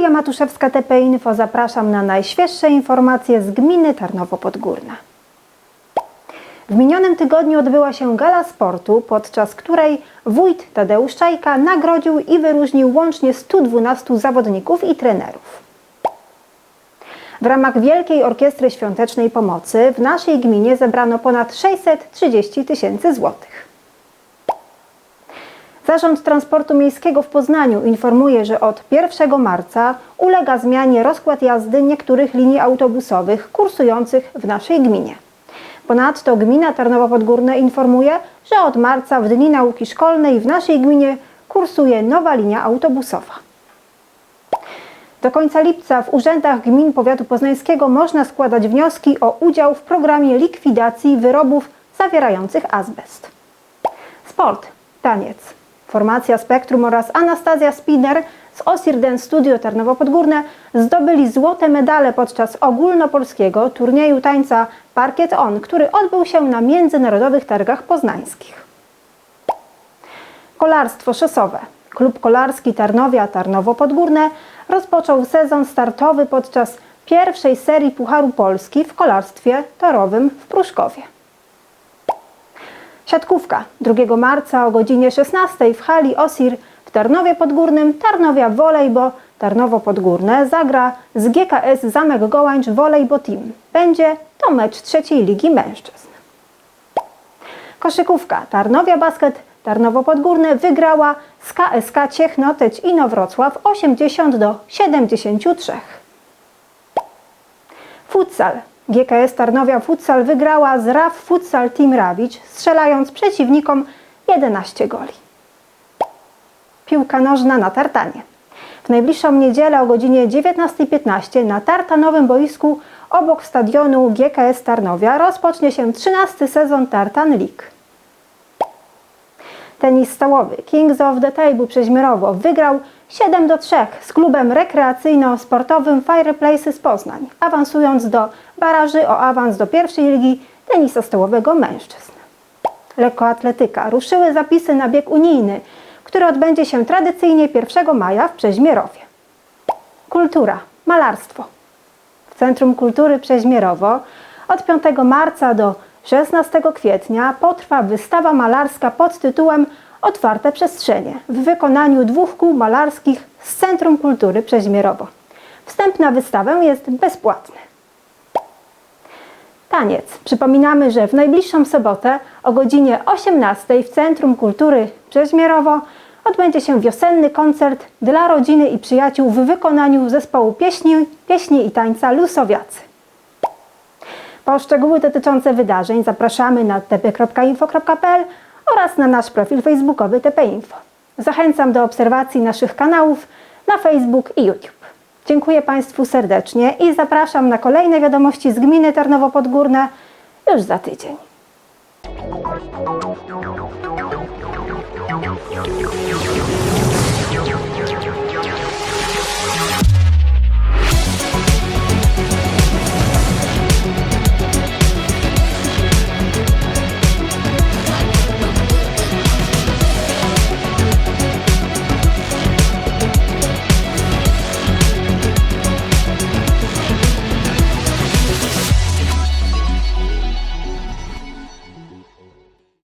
Julia Matuszewska, TP Info. Zapraszam na najświeższe informacje z gminy Tarnowo Podgórne. W minionym tygodniu odbyła się gala sportu, podczas której wójt Tadeusz Czajka nagrodził i wyróżnił łącznie 112 zawodników i trenerów. W ramach Wielkiej Orkiestry Świątecznej Pomocy w naszej gminie zebrano ponad 630 tysięcy złotych. Zarząd Transportu Miejskiego w Poznaniu informuje, że od 1 marca ulega zmianie rozkład jazdy niektórych linii autobusowych kursujących w naszej gminie. Ponadto gmina Tarnowo Podgórne informuje, że od marca w dni nauki szkolnej w naszej gminie kursuje nowa linia autobusowa. Do końca lipca w urzędach gmin powiatu poznańskiego można składać wnioski o udział w programie likwidacji wyrobów zawierających azbest. Sport, taniec. Formacja Spektrum oraz Anastazja Spinner z Osirden Studio Tarnowo Podgórne zdobyli złote medale podczas ogólnopolskiego turnieju tańca Parkiet On, który odbył się na międzynarodowych targach poznańskich. Kolarstwo szosowe. Klub kolarski Tarnowia Tarnowo Podgórne rozpoczął sezon startowy podczas pierwszej serii Pucharu Polski w kolarstwie torowym w Pruszkowie. Siatkówka 2 marca o godzinie 16 w hali Osir w Tarnowie Podgórnym Tarnowia Volejbo Tarnowo Podgórne zagra z GKS Zamek Gołańcz Volejbo Team. Będzie to mecz trzeciej ligi mężczyzn. Koszykówka Tarnowia Basket Tarnowo Podgórne wygrała z KSK Ciechnoteć Inowrocław 80 do 73. Futsal. GKS Tarnowia Futsal wygrała z RAF Futsal Team Rawicz, strzelając przeciwnikom 11 goli. Piłka nożna na tartanie. W najbliższą niedzielę o godzinie 19.15 na tartanowym boisku obok stadionu GKS Tarnowia rozpocznie się 13 sezon Tartan League. Tenis stołowy Kings of the Table Przeźmierowo wygrał 7 do 3 z klubem rekreacyjno-sportowym Fireplaces Poznań, awansując do baraży o awans do pierwszej ligi tenisa stołowego mężczyzn. Lekkoatletyka. Ruszyły zapisy na bieg unijny, który odbędzie się tradycyjnie 1 maja w Przeźmierowie. Kultura. Malarstwo. W Centrum Kultury Przeźmierowo od 5 marca do 16 kwietnia potrwa wystawa malarska pod tytułem Otwarte przestrzenie w wykonaniu dwóch kół malarskich z Centrum Kultury Przeźmierowo. Wstęp na wystawę jest bezpłatny. Taniec. Przypominamy, że w najbliższą sobotę o godzinie 18 w Centrum Kultury Przeźmierowo odbędzie się wiosenny koncert dla rodziny i przyjaciół w wykonaniu zespołu pieśni, pieśni i tańca Lusowiacy. Po szczegóły dotyczące wydarzeń zapraszamy na tp.info.pl oraz na nasz profil facebookowy TPInfo. Zachęcam do obserwacji naszych kanałów na Facebook i YouTube. Dziękuję Państwu serdecznie i zapraszam na kolejne wiadomości z gminy Tarnowo Podgórne już za tydzień. Thank you.